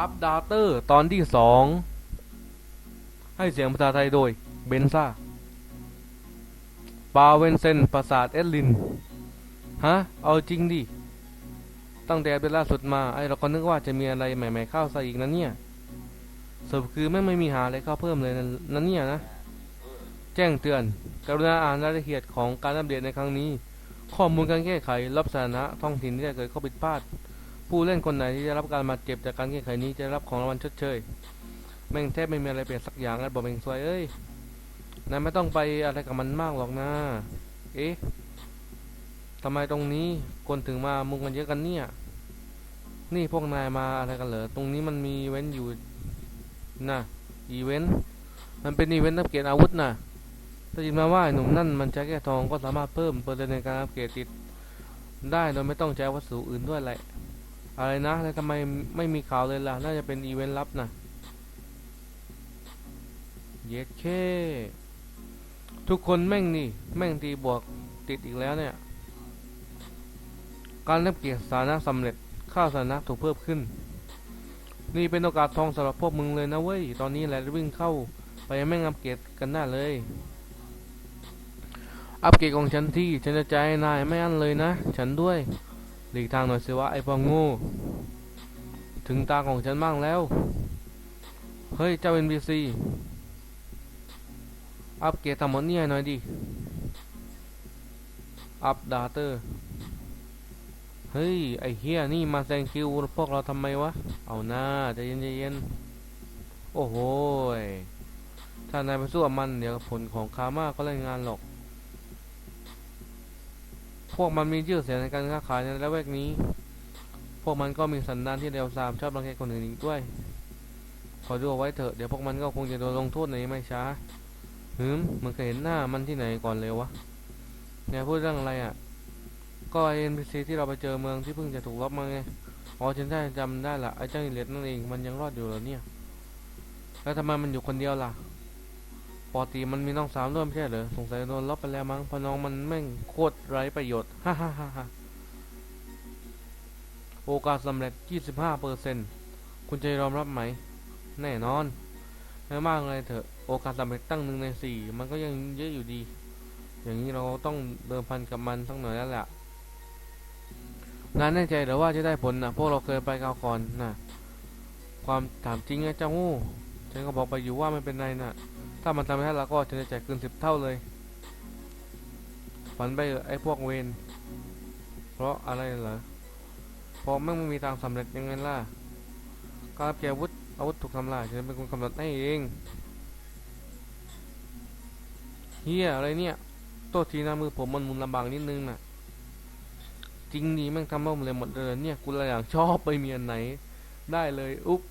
อัปดาเตอร์ตอนที่สอง ให้เสียงภาษาไทยโดยเบนซ่าปาเวนเซนปราสาทเอดลิน ฮะ เอาจริงดิ ตั้งแต่เวลาสุดมาไอเราก็นึกว่าจะมีอะไรใหม่ๆเข้าใส่อีกนะเนี่ยสรุปคือไม่ไม่มีหาอะไรเข้าเพิ่มเลยนะนั่นเนี่ยนะ แจ้งเตือน กรุณาอ่านรายละเอียดของการอัปเดตในครั้งนี้ ข้อมูลการแก้ไขรับสาระท้องถิ่นที่ได้เกิดข้อผิดพลาด ผู้เล่นคนไหนที่ได้รับการบาดเจ็บจากการแก้ไขนี้จะรับของรางวัลชดเชย แม่งแทบไม่มีอะไรเปลี่ยนสักอย่างแล้วบอกเองซวยเอ้ยนายไม่ต้องไปอะไรกับมันมากหรอกนะ เอ๊ะทำไมตรงนี้คนถึงมามุงกันเยอะกันเนี่ย นี่พวกนายมาอะไรกันเหรอ ตรงนี้มันมีเว้นอยู่นะอีเวนต์ มันเป็นอีเวนต์อัปเกรดอาวุธนะได้ยินมาว่าหนุ่มนั่นมันใช้แค่ทองก็สามารถเพิ่มเปอร์เซ็นต์ในการอัปเกรดติดได้โดยไม่ต้องใช้วัสดุอื่นด้วยแหละ อะไรนะ แล้วทำไมไม่มีข่าวเลยล่ะ น่าจะเป็นอีเวนต์ลับนะเย็ดเค ทุกคนแม่งนี่ แม่งตีบวกติดอีกแล้วเนี่ย การเล่นเกียรติสานะสำเร็จ ค่าสานะถูกเพิ่มขึ้น นี่เป็นโอกาสทองสำหรับพวกมึงเลยนะเว้ย ตอนนี้แหละวิ่งเข้าไปแม่งอัปเกรดกันได้เลย อัปเกรดของฉันที่ฉันจะใจในายไม่อั้นเลยนะ ฉันด้วย หลีกทางหน่อยสิวะไอ้พวกโง่ถึงตาของฉันบ้างแล้ว เฮ้ย เจ้า NPC อัปเกรดทั้งหมดนี่ให้หน่อยดิ อัปดาเตอร์ เฮ้ย ไอ้เฮียนี่มาแซงคิวพวกเราทำไมวะ เอาหน้าใจเย็นใจเย็นโอ้โหยถ้านายไปสู้กับมันเดี๋ยวผลของคาม่าก็เล่นงานหรอก วกมันมีชื่อเสียงในการค้าขายในละแวกนี้ พวกมันก็มีสันดานที่เร็วซามชอบรังแกคนอื่นอีกด้วย ขอดูเอาไว้เถอะเดี๋ยวพวกมันก็คงจะโดนลงโทษในไม่ช้าหืมมันเคยเห็นหน้ามันที่ไหนก่อนเลยวะเนี่ยพูดเรื่องอะไรอะ ก็ไอ NPC ที่เราไปเจอเมืองที่เพิ่งจะถูกลบมาไงอ๋อฉันได้จำได้ละไอ้เจ้าอิเลตนั่นเองมันยังรอดอยู่เหรอเนี่ย แล้วทำไมมันอยู่คนเดียวล่ะ ปกติมันมีน้องสาวด้วยไม่ใช่เหรอสงสัยโดนลบไปแล้วมั้งพราะน้องมันแม่งโคตรไร้ประโยชน์ฮ่าฮ่าฮ่าฮ่าโอกาสสำเร็จ 25เปอร์เซ็นต์คุณจะยอมรับไหม แน่นอนไม่มากเลยเถอะ โอกาสสำเร็จตั้งหนึ่งในสี่มันก็ยังเยอะอยู่ดี อย่างนี้เราต้องเดิมพันกับมันสักหน่อยแล้วแหละนายแน่ใจหรือว่าจะได้ผลนะพวกเราเคยไปกาวก่อนนะความถามจริงนะเจ้างูฉันก็บอกไปอยู่ว่าไม่เป็นไรนะ ถ้ามันทำไม่ได้แล้วก็ฉันจะจ่ายคืนสิบเท่าเลย ฝันไปเถอะไอ้พวกเวนเพราะอะไรเหรอเพราะแม่งไม่มีทางสำเร็จยังไงล่ะการเก็บอาวุธอาวุธถูกทำลายฉันเป็นคนกำหนดให้เองเฮียอะไรเนี่ยโทษทีนะมือผมมันมุนลำบากนิดนึงน่ะ จริงดีแม่งทำเอาเลยหมดเลยเนี่ยกูเลยอย่ากชอบไปเมียนไหน ได้เลยอุ๊บ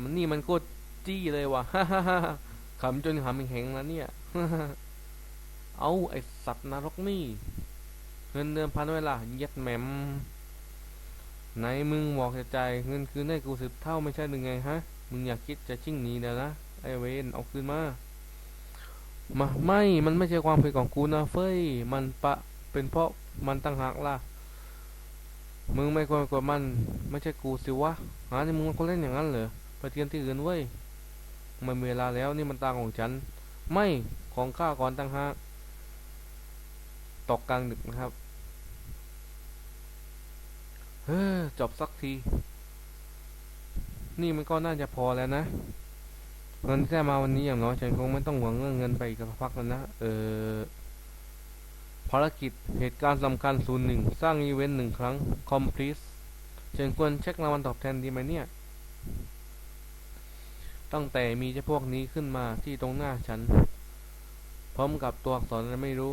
มันนี่มันโคตร จี้เลยว่ะขำจนขำแข็งแล้วเนี่ย เอาไอสัตว์นรกนี่ เงินเดือนพันไว้ล่ะเย็ดแหมมไหนมึงบอกจะจ่ายเงินคืนให้กูสิบเท่าไม่ใช่หรือไงฮะ มึงอยากคิดจะชิ่งหนีเดี๋ยวนะไอเวนเอาคืนมา มาไม่ มันไม่ใช่ความผิดของกูนะเฟ้ย มันปะเป็นเพราะมันตั้งหากล่ะ มึงไม่ควรกดมัน ไม่ใช่กูสิวะหาที่มึงคนเล่นอย่างนั้นเหรอไปเทียนที่อื่นเว้ย มันมีเวลาแล้วนี่มันตาของฉัน ไม่ของข้าก่อนตั้งหากตกกลางดึกนะครับ เฮ้อจบสักที นี่มันก็น่าจะพอแล้วนะ เงินที่ได้มาวันนี้อย่างน้อยฉันคงไม่ต้องหวังเรื่องเงินไปอีกสักพักแล้วนะ เออภารกิจเหตุการณ์สำคัญศูนย์หนึ่งสร้างอีเวนต์หนึ่งครั้ง complete ฉันควรเช็ครางวัลตอบแทนดีไหมเนี่ย ตั้งแต่มีเจ้าพวกนี้ขึ้นมาที่ตรงหน้าฉัน พร้อมกับตัวอักษรอะไรไม่รู้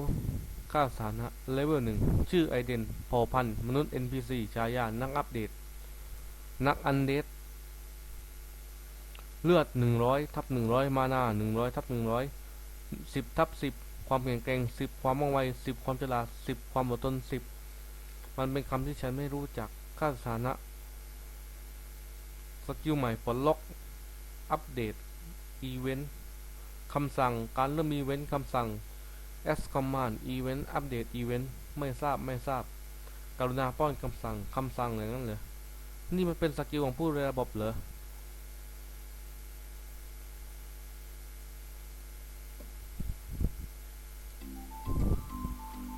ค่าสานะเลเวลหนึ่งชื่อไอเดนพอพันมนุษย์ NPC ฉายานักอัปเดต นักอันเดตเลือด 100ทับ100 มานา100ทับ100 10ทับ10 ความแข็งแกร่ง 10 ความว่องไว 10 ความฉลาด 10 ความอดทน 10 มันเป็นคำที่ฉันไม่รู้จักค่าสานะสกิลใหม่ปลดล็อก อัปเดตอีเวนต์คำสั่งการเริ่มอีเวนต์คำสั่ง S command อีเวนต์อัปเดตอีเวนต์ไม่ทราบไม่ทราบ กรุณาป้อนคำสั่งคำสั่งอย่างนั้นเลยนี่มันเป็นสกิลของผู้ดูระบบเหรอ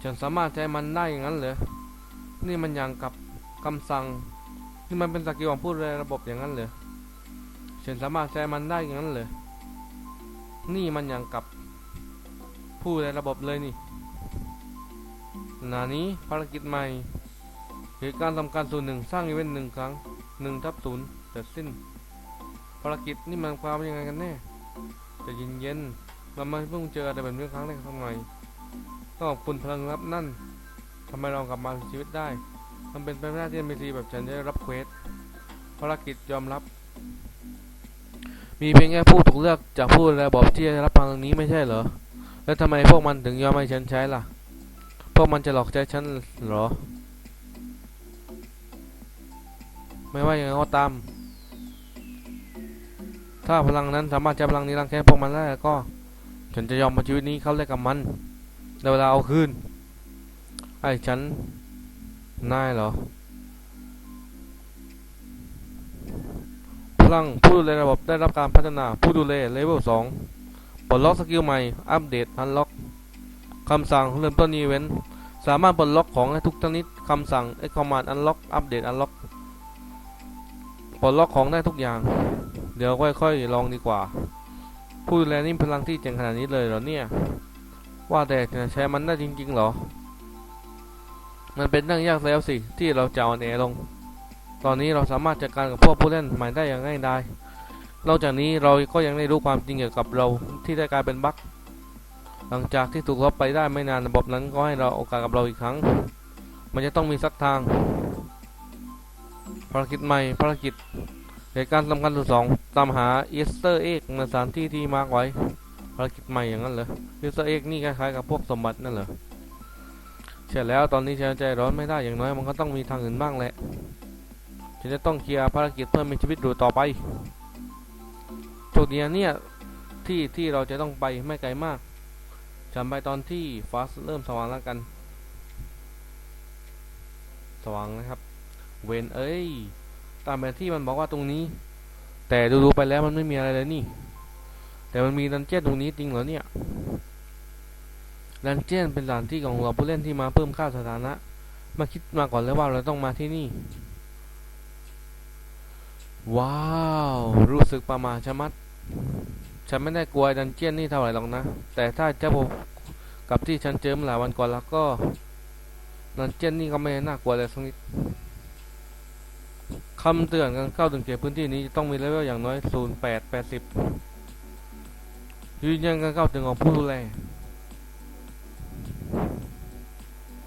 ฉันสามารถใช้มันได้อย่างนั้นเหรอนี่มันอย่างกับคำสั่งนี่มันเป็นสกิลของผู้ดูระบบอย่างนั้นเหรอ ฉันสามารถใช้มันได้อย่างนั้นเหรอนี่มันอย่างกับผู้ดูแลระบบเลยนี่นานี้ภารกิจใหม่เหตุการณ์สำคัญส่วนหนึ่งสร้างอีเวนต์หนึ่งครั้งหนึ่งทับศูนย์เสร็จสิ้น ภารกิจนี่มันความยังไงกันแน่จะเย็นๆเราไม่เพิ่งเจออะไรแบบนี้ครั้งแรกทำไมต้องขอบคุณพลังลับนั่นทำไมเรากลับมาชีวิตได้ มันเป็นไปไม่ได้ที่ NPC แบบฉันจะได้รับเควสภารกิจยอมรับ มีเพียงแค่ผู้ถูกเลือกจากผู้ระบบที่จะรับพลังนี้ไม่ใช่เหรอ แล้วทำไมพวกมันถึงยอมให้ฉันใช้ล่ะ พวกมันจะหลอกใจฉันเหรอ ไม่ว่าอย่างไรก็ตาม ถ้าพลังนั้นสามารถใช้พลังนี้รังแกพวกมันได้ก็ ฉันจะยอมมาชีวิตนี้เข้าแลกกับมันในเวลาเอาคืนไอ้ฉันนายเหรอ พลัง ผู้ดูแลระบบได้รับการพัฒนา ผู้ดูแลเลเวล2ปลดล็อกสกิลใหม่ อัปเดตอันล็อกคำสั่งเริ่มต้นอีเวนต์ สามารถปลดล็อกของให้ทุกชนิดคำสั่ง X Command Unlock อัปเดต Unlock ปลดล็อกของได้ทุกอย่าง เดี๋ยวค่อยๆ ลองดีกว่า ผู้ดูแลนี่พลังที่เจ๋งขนาดนี้เลยเหรอเนี่ย ว่าแต่จะใช้มันได้จริงๆเหรอ มันเป็นเรื่องยากแล้วสิที่เราจะอ่อนแอลง ตอนนี้เราสามารถจัดการกับพวกผู้เล่นใหม่ได้อย่างง่ายดายนอกจากนี้เราก็ยังได้รู้ความจริงเกี่ยวกับเราที่ได้กลายเป็นบั๊กหลังจากที่ถูกลบไปได้ไม่นานระบบนั้นก็ให้เราโอกาสกับเราอีกครั้ง มันจะต้องมีสักทาง ภารกิจใหม่ภารกิจเหตุการณ์สำคัญที่สองตามหาอีสเตอร์เอ็กในสถานที่ที่มาร์กไว้ภารกิจใหม่อย่างนั้นเหรออีสเตอร์เอ็กนี่คล้ายๆกับพวกสมบัตินั่นเหรอใช่แล้วตอนนี้ใจร้อนไม่ได้อย่างน้อยมันก็ต้องมีทางอื่นบ้างแหละ ฉันจะต้องเคลียร์ภารกิจเพื่อมีชีวิตอยู่ต่อไปจุดเนี้ยเนี่ยที่ที่เราจะต้องไปไม่ไกลมากจำไปตอนที่ฟ้าเริ่มสว่างแล้วกัน สว่างนะครับ เวนเอ้ย ตามแผนที่มันบอกว่าตรงนี้ แต่ดูๆไปแล้วมันไม่มีอะไรเลยนี่ แต่มันมีดันเจี้ยนตรงนี้จริงเหรอเนี่ย ดันเจี้ยนเป็นสถานที่ของเราผู้เล่นที่มาเพิ่มค่าสถานะ มาคิดมาก่อนแล้วว่าเราต้องมาที่นี่ ว้าว รู้สึกประมาทชะมัด ฉันไม่ได้กลัวดันเจียนนี่เท่าไหร่หรอกนะ แต่ถ้าเจ้าพบกับที่ฉันเจอมาหลายวันก่อนแล้วก็ ดันเจียนนี่ก็ไม่น่ากลัวเลยสักนิดคำเตือนการเข้าถึงเขตพื้นที่นี้ต้องมีเลเวลอย่างน้อย 08 80ยืนยันการเข้าถึงของผู้ดูแล